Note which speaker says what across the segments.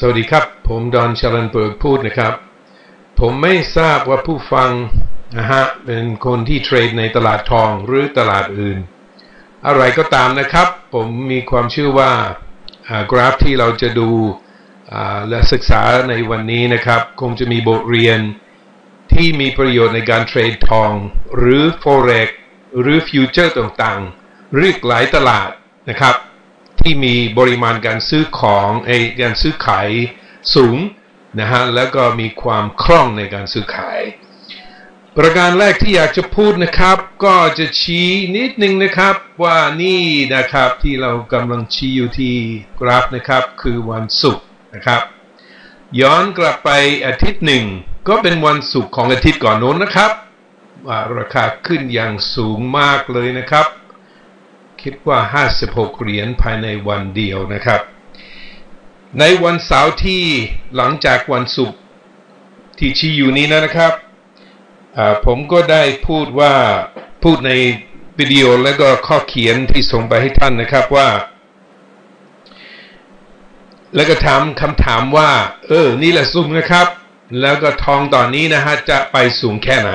Speaker 1: สวัสดีครับ ผมดอนชลันเบิร์กพูดนะครับ ผมไม่ทราบว่าผู้ฟังนะฮะเป็นคนที่เทรดในตลาดทองหรือตลาดอื่น อะไรก็ตามนะครับ ผมมีความเชื่อว่ากราฟที่เราจะดูและศึกษาในวันนี้นะครับ คงจะมีบทเรียนที่มีประโยชน์ในการเทรดทอง หรือ forex หรือฟิวเจอร์ต่างๆหรือหลายตลาดนะครับ ที่มีปริมาณการซื้อของไอการซื้อขายสูงนะฮะแล้วก็มีความคล่องในการซื้อขาย ประการแรกที่อยากจะพูดนะครับ ก็จะชี้นิดนึงนะครับว่านี่นะครับที่เรากำลังชี้อยู่ที่กราฟนะครับ คือวันศุกร์นะครับ ย้อนกลับไปอาทิตย์หนึ่ง ก็เป็นวันศุกร์ของอาทิตย์ก่อนโน้นนะครับว่าราคาขึ้นอย่างสูงมากเลยนะครับ คิดว่า 56 เหรียญภายในวันเดียวนะครับ ในวันเสาร์ที่หลังจากวันศุกร์ที่ชี้อยู่นี้นะครับ ผมก็ได้พูดว่าพูดในวิดีโอแล้วก็ข้อเขียนที่ส่งไปให้ท่านนะครับว่า แล้วก็ถามคำถามว่า เออ นี่แหละสูงนะครับ แล้วก็ทองตอนนี้นะฮะจะไปสูงแค่ไหน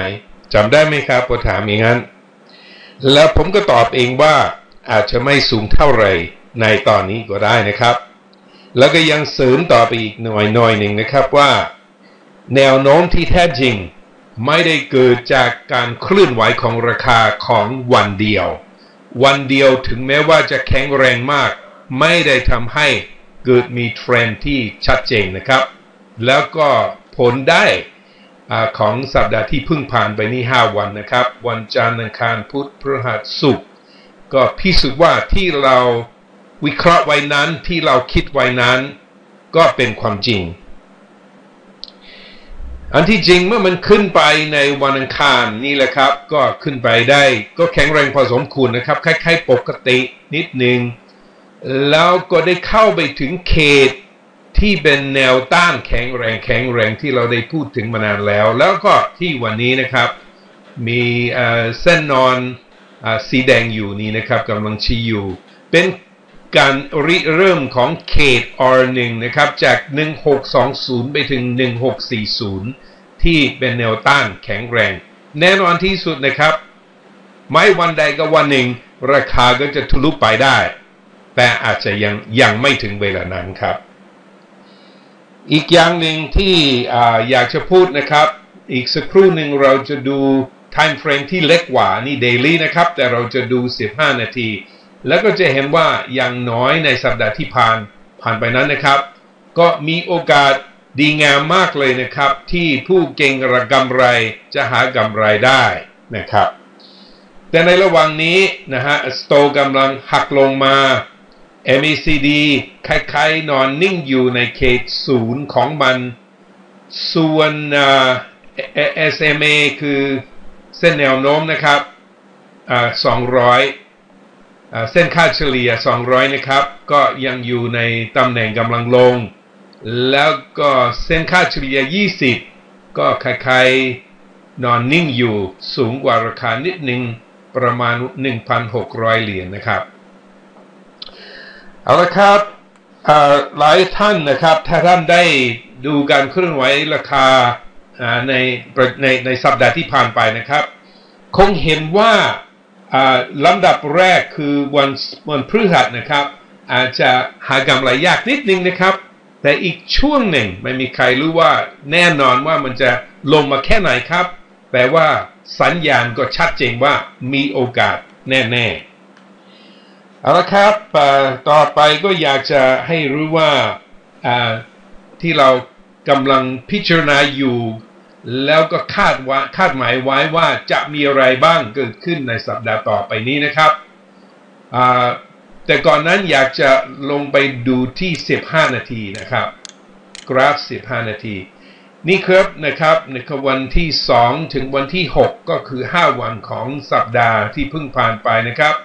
Speaker 1: จำได้ไหมครับพอถามอย่างนั้น แล้วผมก็ตอบเองว่า อาจจะไม่สูงเท่าไหร่ในตอนนี้ก็ได้นะครับ แล้วก็ยังเสริมต่อไปอีกหน่อยหน่อยหนึ่งนะครับว่า แนวโน้มที่แท้จริงไม่ได้เกิดจากการเคลื่อนไหวของราคาของวันเดียว วันเดียวถึงแม้ว่าจะแข็งแรงมาก ไม่ได้ทำให้เกิดมีเทรนที่ชัดเจนนะครับ แล้วก็ผลได้ของสัปดาห์ที่เพิ่งผ่านไปนี่5วันนะครับ วันจันทร์อังคารพุธพฤหัสศุกร์ ก็พิสูจน์ว่าที่เราวิเคราะห์ไว้นั้นที่เราคิดไว้นั้น ก็เป็นความจริง อันที่จริงเมื่อมันขึ้นไปในวันอังคารนี่แหละครับ ก็ขึ้นไปได้ ก็แข็งแรงพอสมควรนะครับคล้ายๆปกตินิดนึงแล้วก็ได้เข้าไปถึงเขตที่เป็นแนวต้านแข็งแรงแข็งแรงที่เราได้พูดถึงมานานแล้ว แล้วก็ที่วันนี้นะครับ มีเส้นนอน สีแดงอยู่นี้นะครับกำลังชี้อยู่ เป็นการริเริ่มของเขต R1 นะครับ จาก 1620 ไปถึง 1640 ที่เป็นแนวต้านแข็งแรง แน่นอนที่สุดนะครับ ไม่วันใดก็วันหนึ่ง ราคาก็จะทะลุไปได้ แต่อาจจะยังยังไม่ถึงเวลานั้นครับ อีกอย่างหนึ่งที่ออยากจะพูดนะครับ อีกสักครู่หนึ่งเราจะดู time frame ที่เล็กกว่านี่ daily นะครับ แต่เราจะดู 15 นาที แล้วก็จะเห็นว่าอย่างน้อยในสัปดาห์ที่ผ่านผ่านไปนั้นนะครับ ก็มีโอกาสดีงามมากเลยนะครับ ที่ผู้เก่งระกำไรจะหากำไรได้นะครับ แต่ในระหว่างนี้นะฮะสโตกำลังหักลงมา MACD คล้ายๆ นอนนิ่งอยู่ในเขตศูนย์ของมัน ส่วน SMA คือ เส้นแนวโน้มนะครับสองร้อยเส้นค่าเฉลี่ย 200 นะครับ ก็ยังอยู่ในตำแหน่งกำลังลง แล้วก็เส้นค่าเฉลี่ย 20 ก็คล้ายๆนอนนิ่งอยู่สูงกว่าราคานิดหนึ่งประมาณ 1,600 เหรียญนนะครับ เอาละครับหลายท่านนะครับ ถ้าท่านได้ดูการเคลื่อนไหวราคา ในในในสัปดาห์ที่ผ่านไปนะครับ คงเห็นว่าลำดับแรกคือวันวันพฤหัสนะครับ อาจจะหากำไรยากนิดนึงนะครับ แต่อีกช่วงหนึ่งไม่มีใครรู้ว่าแน่นอนว่ามันจะลงมาแค่ไหนครับ แต่ว่าสัญญาณก็ชัดเจนว่ามีโอกาสแน่ๆเอาละครับต่อไปก็อยากจะให้รู้ว่าที่เรากำลังพิจารณาอยู่ แล้วก็คาดว่าคาดหมายไว้ว่าจะมีอะไรบ้างเกิดขึ้นในสัปดาห์ต่อไปนี้นะครับแต่ก่อนนั้นอยากจะลงไปดูที่ 15 นาทีนะครับ กราฟ 15 นาที นี่ครับนะครับในวันที่ 2 ถึงวันที่ 6 ก็คือ 5 วันของสัปดาห์ที่เพิ่งผ่านไปนะครับ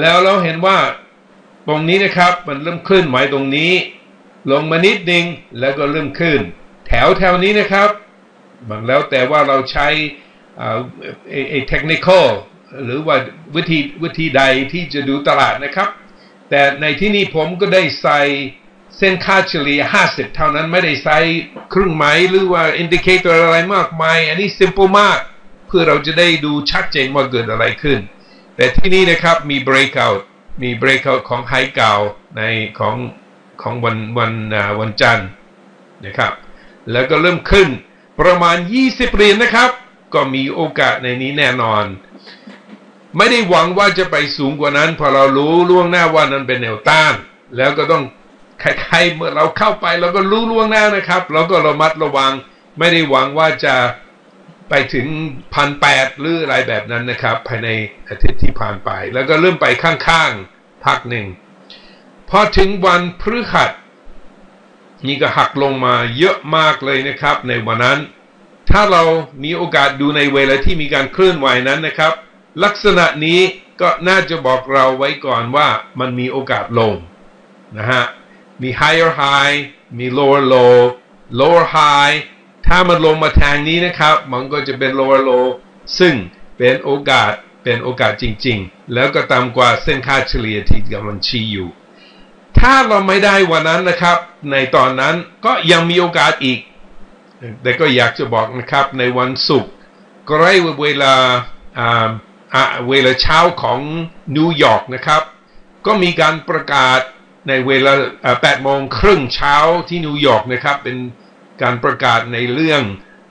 Speaker 1: แล้วเราเห็นว่าตรงนี้นะครับมันเริ่มขึ้นหมายตรงนี้ ลงมานิดนึงแล้วก็เริ่มขึ้น แถวแถวนี้นะครับ มันแล้วแต่ว่าเราใช้ไอ้เทคนิคหรือว่าวิธีวิธีใดที่จะดูตลาดนะครับ แต่ในที่นี้ผมก็ได้ใส่เส้นค่าเฉลี่ย 50 เท่านั้นไม่ได้ใส่ครึ่งไหมหรือว่าอินดิเคเตอร์อะไรมากมาย อันนี้ simple มาก เพื่อเราจะได้ดูชัดเจนว่าเกิดอะไรขึ้น แต่ที่นี่นะครับมี breakout มี breakout ของไฮเก่าในของของวันวันวันจันทร์นะครับ แล้วก็เริ่มขึ้น ประมาณ 20 เหรียญนะครับ ก็มีโอกาสในนี้แน่นอน ไม่ได้หวังว่าจะไปสูงกว่านั้น พอเรารู้ล่วงหน้าว่านั้นเป็นแนวต้าน แล้วก็ต้องใครๆเมื่อเราเข้าไปเราก็รู้ล่วงหน้านะครับเราก็ระมัดระวัง ไม่ได้หวังว่าจะไปถึงพันแปดหรืออะไรแบบนั้นนะครับ ภายในอาทิตย์ที่ผ่านไป แล้วก็เริ่มไปข้างๆพักหนึ่งพอถึงวันพฤหัส นี่ก็หักลงมาเยอะมากเลยนะครับ ในวันนั้น ถ้าเรามีโอกาสดูในเวลาที่มีการเคลื่อนไหวนั้นนะครับ ลักษณะนี้ก็น่าจะบอกเราไว้ก่อนว่ามันมีโอกาสลงนะฮะมี higher high มี lower low lower high ถ้ามันลงมาทางนี้นะครับ มันก็จะเป็น lower low ซึ่งเป็นโอกาสเป็นโอกาสจริง ๆ แล้วก็ต่ำกว่าเส้นค่าเฉลี่ยที่กำลังชี้อยู่ ถ้าเราไม่ได้วันนั้นนะครับ ในตอนนั้นก็ยังมีโอกาสอีก แต่ก็อยากจะบอกนะครับในวันศุกร์ใกล้เวลาเวลาเช้าของนิวยอร์กนะครับ ก็มีการประกาศในเวลา8โมงครึ่งเช้าที่นิวยอร์กนะครับ เป็นการประกาศในเรื่อง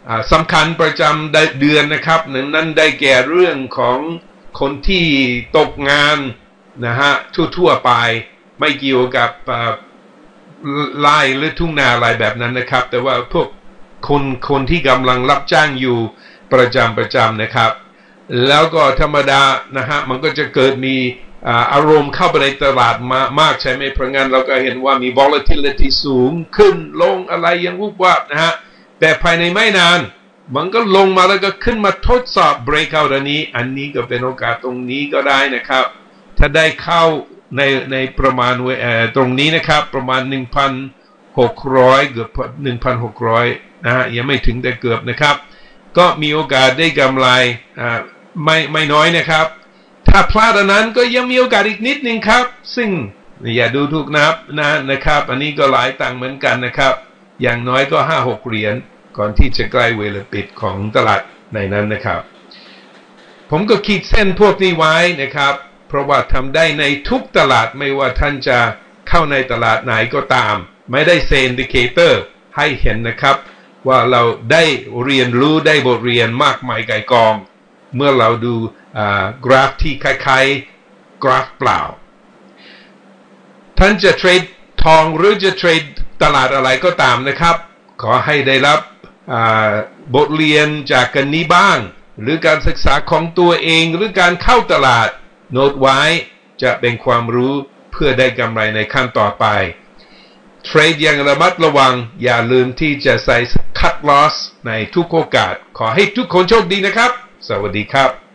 Speaker 1: อสำคัญประจำเดือนนะครับหนั้นนั้นได้แก่เรื่องของคนที่ตกงานนะฮะทั่วๆไป ไม่เกี่ยวกับไล่หรือทุ่งนาอะไรแบบนั้นนะครับ แต่ว่าพวกคนคนที่กำลังรับจ้างอยู่ประจำประจำนะครับ แล้วก็ธรรมดานะฮะมันก็จะเกิดมีอารมณ์เข้าไปในตลาดมามากใช่ไหมเพราะงั้นเราก็เห็นว่ามี volatility สูงขึ้นลงอะไรยังวุบวับนะฮะแต่ภายในไม่นาน มันก็ลงมาแล้วก็ขึ้นมาทดสอบ breakout อันนี้ อันนี้ก็เป็นโอกาสตรงนี้ก็ได้นะครับ ถ้าได้เข้า ในในประมาณตรงนี้นะครับประมาณ 1,600 เกือบ 1,600 นะฮะยังไม่ถึงแต่เกือบนะครับ ก็มีโอกาสได้กำไรไม่ไม่น้อยนะครับ ถ้าพลาดอันนั้นก็ยังมีโอกาสอีกนิดนึงครับ ซึ่งอย่าดูถูกนับนะนะครับ อันนี้ก็หลายตังเหมือนกันนะครับ อย่างน้อยก็ห้าหกเหรียญก่อนที่จะใกล้เวลาปิดของตลาดในนั้นนะครับ ผมก็ขีดเส้นพวกนี้ไว้นะครับ เพราะว่าทำได้ในทุกตลาดไม่ว่าท่านจะเข้าในตลาดไหนก็ตาม ไม่ได้เซนดิเคเตอร์ให้เห็นนะครับ ว่าเราได้เรียนรู้ได้บทเรียนมากมายไกลกอง เมื่อเราดูกราฟที่คล้ายๆกราฟเปล่า ท่านจะเทรดทองหรือจะเทรดตลาดอะไรก็ตามนะครับ ขอให้ได้รับบทเรียนจากกันนี้บ้าง หรือการศึกษาของตัวเองหรือการเข้าตลาด โน้ตไว้จะเป็นความรู้เพื่อได้กำไรในขั้นต่อไป เทรดอย่างระมัดระวังอย่าลืมที่จะใส่คัดลอสในทุกโอกาส ขอให้ทุกคนโชคดีนะครับ สวัสดีครับ